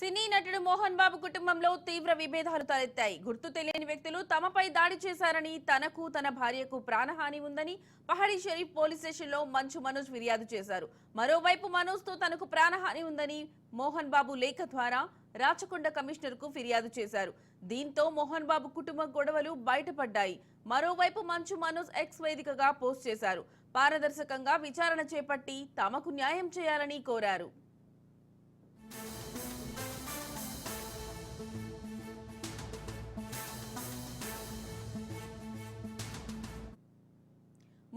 సినీ నటుడు మోహన్ బాబు కుటుంబంలో తీవ్ర విభేదాలు తలెత్తాయి. గుర్తు తెలియని వ్యక్తులు తమపై దాడి చేశారని తనకు తన భార్యకు ప్రాణహాని ఉందని పహడి షరీఫ్ పోలీస్ స్టేషన్లో మంచు మనోజ్ ఫిర్యాదు చేశారు. మరోవైపు మనోజ్తో తనకు ప్రాణహాని ఉందని మోహన్ బాబు లేఖ ద్వారా రాచకొండ కమిషనర్కు ఫిర్యాదు చేశారు. దీంతో మోహన్ బాబు కుటుంబ గొడవలు బయటపడ్డాయి. మరోవైపు మంచు మనోజ్ ఎక్స్ వేదికగా పోస్ట్ చేశారు. పారదర్శకంగా విచారణ చేపట్టి తమకు న్యాయం చేయాలని కోరారు.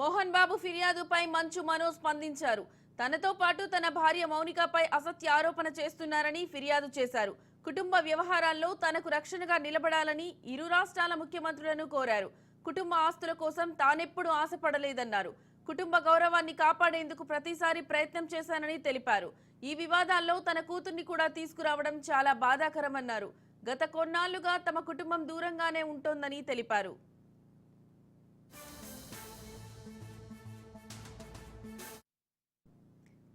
మోహన్ బాబు ఫిర్యాదుపై మంచు మనోజ్ స్పందించారు. తనతో పాటు తన భార్య మౌనికపై అసత్య ఆరోపణ చేస్తున్నారని ఫిర్యాదు చేశారు. కుటుంబ వ్యవహారాల్లో తనకు రక్షణగా నిలబడాలని ఇరు రాష్ట్రాల ముఖ్యమంత్రులను కోరారు. కుటుంబ ఆస్తుల కోసం తానెప్పుడు ఆశపడలేదన్నారు. కుటుంబ గౌరవాన్ని కాపాడేందుకు ప్రతిసారి ప్రయత్నం చేశానని తెలిపారు. ఈ వివాదాల్లో తన కూతుర్ని కూడా తీసుకురావడం చాలా బాధాకరమన్నారు. గత కొన్నాళ్ళుగా తమ కుటుంబం దూరంగానే ఉంటోందని తెలిపారు.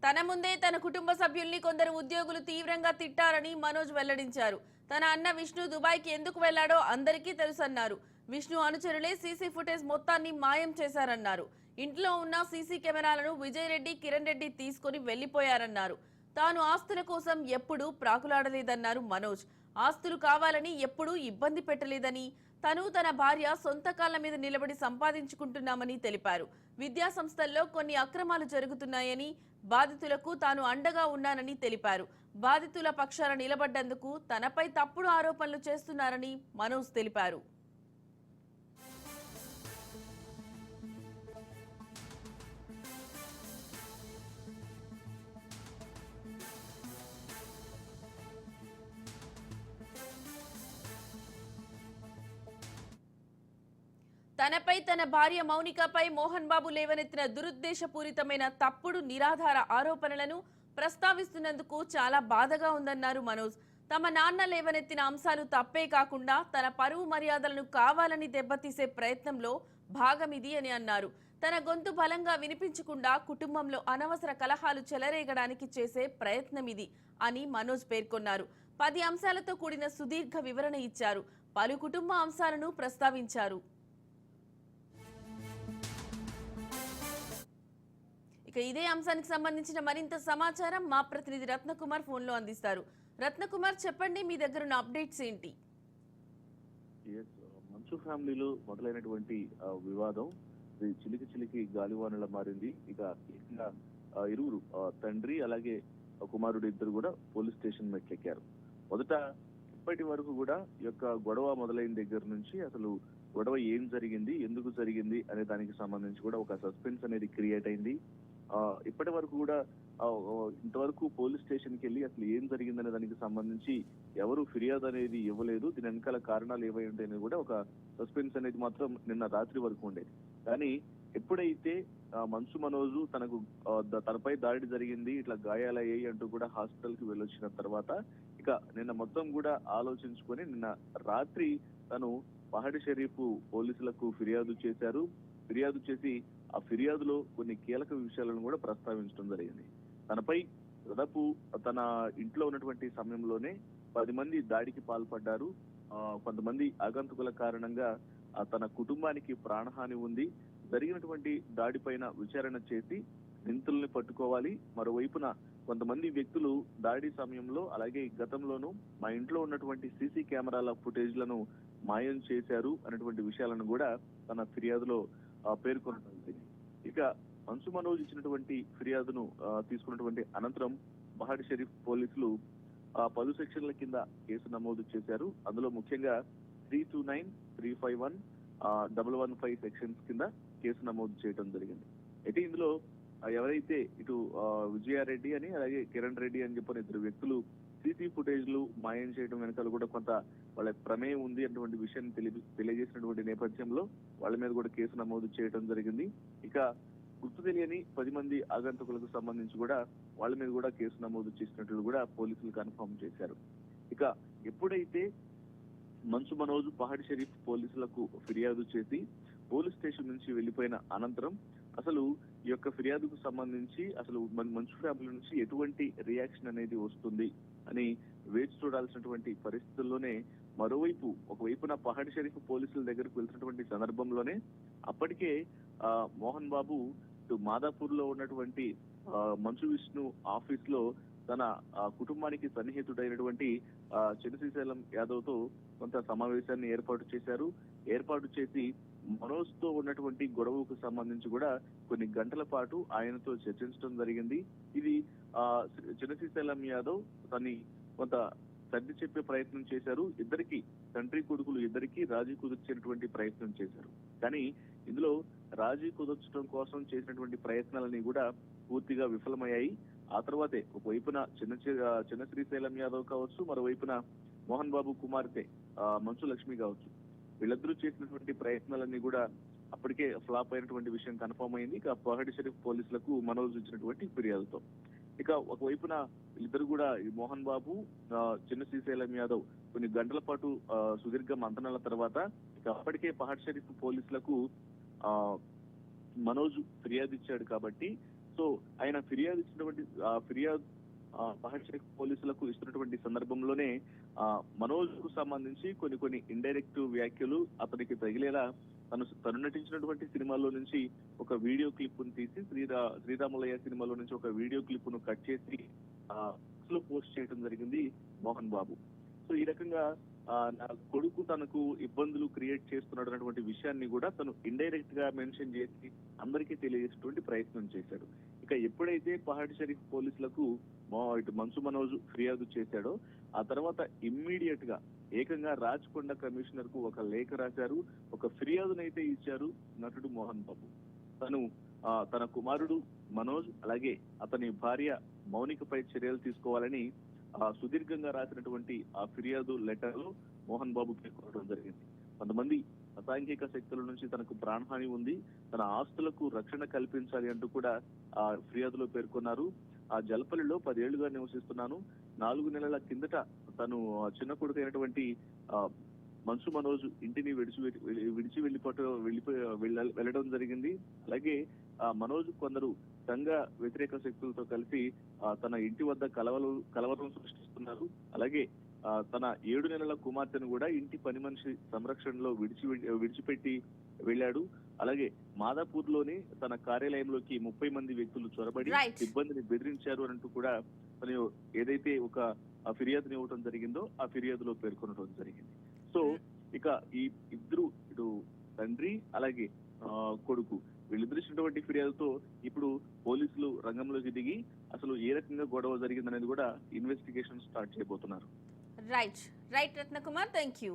తన ముందే తన కుటుంబ సభ్యుల్ని కొందరు ఉద్యోగులు తీవ్రంగా తిట్టారని మనోజ్ వెల్లడించారు. తన అన్న విష్ణు దుబాయ్కి ఎందుకు వెళ్ళాడో అందరికీ తెలుసన్నారు. విష్ణు అనుచరులే సీసీ ఫుటేజ్ మొత్తాన్ని మాయం చేశారన్నారు. ఇంట్లో ఉన్న సీసీ కెమెరాలను విజయ్ రెడ్డి కిరణ్ రెడ్డి తీసుకుని వెళ్ళిపోయారన్నారు తాను ఆస్తుల కోసం ఎప్పుడూ ప్రాకులాడలేదన్నారు మనోజ్. ఆస్తులు కావాలని ఎప్పుడూ ఇబ్బంది పెట్టలేదని తను తన భార్య సొంత కాళ్ళ మీద నిలబడి సంపాదించుకుంటున్నామని తెలిపారు. విద్యా సంస్థల్లో కొన్ని అక్రమాలు జరుగుతున్నాయని బాధితులకు తాను అండగా ఉన్నానని తెలిపారు. బాధితుల పక్షాన నిలబడ్డందుకు తనపై తప్పుడు ఆరోపణలు చేస్తున్నారని మనోజ్ తెలిపారు. తనపై తన భార్య మౌనికపై మోహన్ బాబు లేవనెత్తిన దురుద్దేశపూరితమైన తప్పుడు నిరాధార ఆరోపణలను ప్రస్తావిస్తున్నందుకు చాలా బాధగా ఉందన్నారు మనోజ్. తమ నాన్న లేవనెత్తిన అంశాలు తప్పే కాకుండా తన పరువు మర్యాదలను కావాలని దెబ్బతీసే ప్రయత్నంలో భాగమిది అని అన్నారు. తన గొంతు బలంగా వినిపించకుండా కుటుంబంలో అనవసర కలహాలు చెలరేగడానికి చేసే ప్రయత్నం ఇది అని మనోజ్ పేర్కొన్నారు. పది అంశాలతో కూడిన సుదీర్ఘ వివరణ ఇచ్చారు. పలు కుటుంబ అంశాలను ప్రస్తావించారు. ఇక ఇదే అంశానికి సంబంధించిన మరింత సమాచారం మా ప్రతినిధి రత్నకుమార్ ఫోన్లో అందిస్తారు. రత్నకుమార్ చెప్పండి మీ దగ్గర ఉన్న అప్డేట్స్ ఏంటి? Uh, మంచు ఫ్యామిలీలో మొదలైనటువంటి వివాదం ఇది చిలికి చిలికి గాలివానలా మారింది. ఇక ఇరువురు తండ్రి అలాగే కుమారుడు ఇద్దరు కూడా పోలీస్ స్టేషన్ మెట్లెక్కారు. మొదట ఇప్పటి వరకు కూడా ఈ యొక్క గొడవ మొదలైన దగ్గర నుంచి అసలు గొడవ ఏం జరిగింది ఎందుకు జరిగింది అనే దానికి సంబంధించి కూడా ఒక సస్పెన్స్ అనేది క్రియేట్ అయింది. ఇప్పటి వరకు కూడా ఇంతవరకు పోలీస్ స్టేషన్కి వెళ్ళి అసలు ఏం జరిగిందనే దానికి సంబంధించి ఎవరు ఫిర్యాదు అనేది ఇవ్వలేదు. దీని వెనకాల కారణాలు ఏవై ఉంటాయని కూడా ఒక సస్పెన్స్ అనేది మాత్రం నిన్న రాత్రి వరకు ఉండేది కానీ ఎప్పుడైతే మనసు మనోజు తనకు తనపై దాడి జరిగింది ఇట్లా గాయాలయ్యాయి అంటూ కూడా హాస్పిటల్కి వెళ్ళొచ్చిన తర్వాత ఇక నిన్న మొత్తం కూడా ఆలోచించుకొని నిన్న రాత్రి తను పహడి షరీఫ్ పోలీసులకు ఫిర్యాదు చేశారు. ఫిర్యాదు చేసి ఆ ఫిర్యాదులో కొన్ని కీలక విషయాలను కూడా ప్రస్తావించడం జరిగింది. తనపై దాదాపు తన ఇంట్లో ఉన్నటువంటి సమయంలోనే పది మంది దాడికి పాల్పడ్డారు. ఆ, కొంతమంది ఆగంతుకుల కారణంగా తన కుటుంబానికి ప్రాణహాని ఉంది. జరిగినటువంటి దాడిపైన విచారణ చేసి నిందితుల్ని పట్టుకోవాలి. మరోవైపున కొంతమంది వ్యక్తులు దాడి సమయంలో అలాగే గతంలోనూ మా ఇంట్లో ఉన్నటువంటి సీసీ కెమెరాల ఫుటేజ్లను మాయం చేశారు అనేటువంటి విషయాలను కూడా తన ఫిర్యాదులో పేర్కొనడం ఇక మన్సు మనోజ్ ఇచ్చినటువంటి ఫిర్యాదును తీసుకున్నటువంటి అనంతరం బహాడ్ షరీఫ్ పోలీసులు ఆ పలు సెక్షన్ల కింద కేసు నమోదు చేశారు. అందులో ముఖ్యంగా three two nine three five one double one five sections కింద కేసు నమోదు చేయడం జరిగింది. అయితే ఇందులో ఎవరైతే ఇటు విజయారెడ్డి అని అలాగే కిరణ్ రెడ్డి అని చెప్పిన ఇద్దరు వ్యక్తులు సీసీ ఫుటేజ్లు మాయం చేయడం వెనకాల కూడా కొంత వాళ్ళ ప్రమేయం ఉంది అటువంటి విషయాన్ని తెలియ తెలియజేసినటువంటి నేపథ్యంలో వాళ్ళ మీద కూడా కేసు నమోదు చేయడం జరిగింది. ఇక గుర్తు తెలియని పది మంది ఆగంతకులకు సంబంధించి కూడా వాళ్ళ మీద కూడా కేసు నమోదు చేసినట్లు కూడా పోలీసులు కన్ఫర్మ్ చేశారు. ఇక ఎప్పుడైతే మంచు మనోజ్ పహాడ్ షరీఫ్ పోలీసులకు ఫిర్యాదు చేసి పోలీస్ స్టేషన్ నుంచి వెళ్ళిపోయిన అనంతరం అసలు ఈ యొక్క ఫిర్యాదుకు సంబంధించి అసలు మన మంచు ఫ్యామిలీ నుంచి ఎటువంటి రియాక్షన్ అనేది వస్తుంది అని వేచి చూడాల్సినటువంటి పరిస్థితుల్లోనే మరోవైపు ఒకవైపున పహాడ్ షరీఫ్ పోలీసుల దగ్గరకు వెళ్తున్నటువంటి సందర్భంలోనే అప్పటికే మోహన్ బాబు మాదాపూర్లో ఉన్నటువంటి మంచు విష్ణు ఆఫీస్లో తన ఆ, కుటుంబానికి సన్నిహితుడైనటువంటి ఆ, యాదవ్తో కొంత సమావేశాన్ని ఏర్పాటు చేశారు. ఏర్పాటు చేసి మనోజ్తో ఉన్నటువంటి గొడవకు సంబంధించి కూడా కొన్ని గంటల పాటు ఆయనతో చర్చించడం జరిగింది. ఇది ఆ చిన్నశ్రీశైలం యాదవ్ తని కొంత సర్ది చెప్పే ప్రయత్నం చేశారు. ఇద్దరికి తండ్రి కొడుకులు ఇద్దరికి రాజీ కుదిర్చేటువంటి ప్రయత్నం చేశారు. కానీ ఇందులో రాజీ కుదర్చడం కోసం చేసినటువంటి ప్రయత్నాలన్నీ కూడా పూర్తిగా విఫలమయ్యాయి. ఆ తర్వాతే ఒకవైపున చిన్న చిన్న శ్రీశైలం యాదవ్ కావచ్చు మరోవైపున మోహన్ బాబు కుమార్తె మంచు లక్ష్మి కావచ్చు. వీళ్ళిద్దరూ చేసినటువంటి ప్రయత్నాలన్నీ కూడా అప్పటికే ఫ్లాప్ అయినటువంటి విషయం కన్ఫర్మ్ అయింది. ఇక పహడి షరీఫ్ పోలీసులకు మనోజ్ ఇచ్చినటువంటి ఫిర్యాదుతో. ఇక ఒకవైపున వీళ్ళిద్దరు కూడా మోహన్ బాబు చిన్న శ్రీశైలం యాదవ్ కొన్ని గంటల పాటు సుదీర్ఘ మంతనాల తర్వాత ఇక అప్పటికే పహాడ్ షరీఫ్ పోలీసులకు ఆ మనోజ్ ఫిర్యాదు ఇచ్చాడు కాబట్టి. సో ఆయన ఫిర్యాదు ఇచ్చినటువంటి ఆ ఫిర్యాదు మహర్షి పోలీసులకు ఇస్తున్నటువంటి సందర్భంలోనే ఆ మనోజ్కు సంబంధించి కొన్ని కొన్ని ఇండైరెక్ట్ వ్యాఖ్యలు అతనికి తగిలేలా తను తను నటించినటువంటి సినిమాలో నుంచి ఒక వీడియో క్లిప్ను తీసి శ్రీరా శ్రీరాములయ్య సినిమాలో నుంచి ఒక వీడియో క్లిప్ను కట్ చేసి ఆ లో పోస్ట్ చేయడం జరిగింది మోహన్ బాబు. సో ఈ రకంగా ఆ, నా కొడుకు తనకు ఇబ్బందులు క్రియేట్ చేస్తున్నాడు అన్నటువంటి విషయాన్ని కూడా తను ఇండైరెక్ట్గా మెన్షన్ చేసి అందరికీ తెలియజేసేటువంటి ప్రయత్నం చేశాడు. ఇక ఎప్పుడైతే పహాడ్ షరీఫ్ పోలీసులకు మా ఇటు మన్సు మనోజ్ ఫిర్యాదు చేశాడో ఆ తర్వాత ఇమ్మీడియట్గా ఏకంగా రాచకొండ కమిషనర్కు ఒక లేఖ రాశారు ఒక ఫిర్యాదునైతే ఇచ్చారు నటుడు మోహన్ బాబు. తను తన కుమారుడు మనోజ్ అలాగే అతని భార్య మౌనికపై చర్యలు తీసుకోవాలని ఆ, సుదీర్ఘంగా రాసినటువంటి ఆ ఫిర్యాదు లెటర్లో మోహన్ బాబు పేర్కొనడం జరిగింది. కొంతమంది అసాంఘిక శక్తుల నుంచి తనకు ప్రాణహాని ఉంది. తన ఆస్తులకు రక్షణ కల్పించాలి అంటూ కూడా ఆ ఫిర్యాదులో పేర్కొన్నారు. ఆ జలపల్లిలో పదేళ్ళుగా నివసిస్తున్నాను. నాలుగు నెలల కిందట తను ఆ చిన్న కొడుకు అయినటువంటి ఆ, మనసు మనోజ్ ఇంటిని విడిచి విడిచి వెళ్ళిపోట వెళ్ళిపోయి వెళ్ళ- వెళ్ళడం జరిగింది. అలాగే ఆ మనోజ్ కొందరు సంఘ వ్యతిరేక శక్తులతో కలిసి తన ఇంటి వద్ద కలవలు కలవరం సృష్టిస్తున్నారు. అలాగే తన ఏడు నెలల కుమార్తెను కూడా ఇంటి పని మనిషి సంరక్షణలో విడిచి విడిచిపెట్టి వెళ్ళాడు. అలాగే మాదాపూర్లోని తన కార్యాలయంలోకి ముప్పై మంది వ్యక్తులు చొరబడి. సిబ్బందిని బెదిరించారు అంటూ కూడా తను ఏదైతే ఒక ఫిర్యాదుని ఇవ్వడం జరిగిందో ఆ ఫిర్యాదులో పేర్కొనడం జరిగింది. సో ఇక ఈ ఇద్దరు ఇటు తండ్రి అలాగే ఆ, కొడుకు వీళ్ళిద్దరు ఇచ్చినటువంటి ఫిర్యాదుతో ఇప్పుడు పోలీసులు రంగంలోకి దిగి అసలు ఏ రకంగా గొడవ జరిగిందనేది కూడా ఇన్వెస్టిగేషన్ స్టార్ట్ చేయబోతున్నారు. Right right Ratnakumar thank you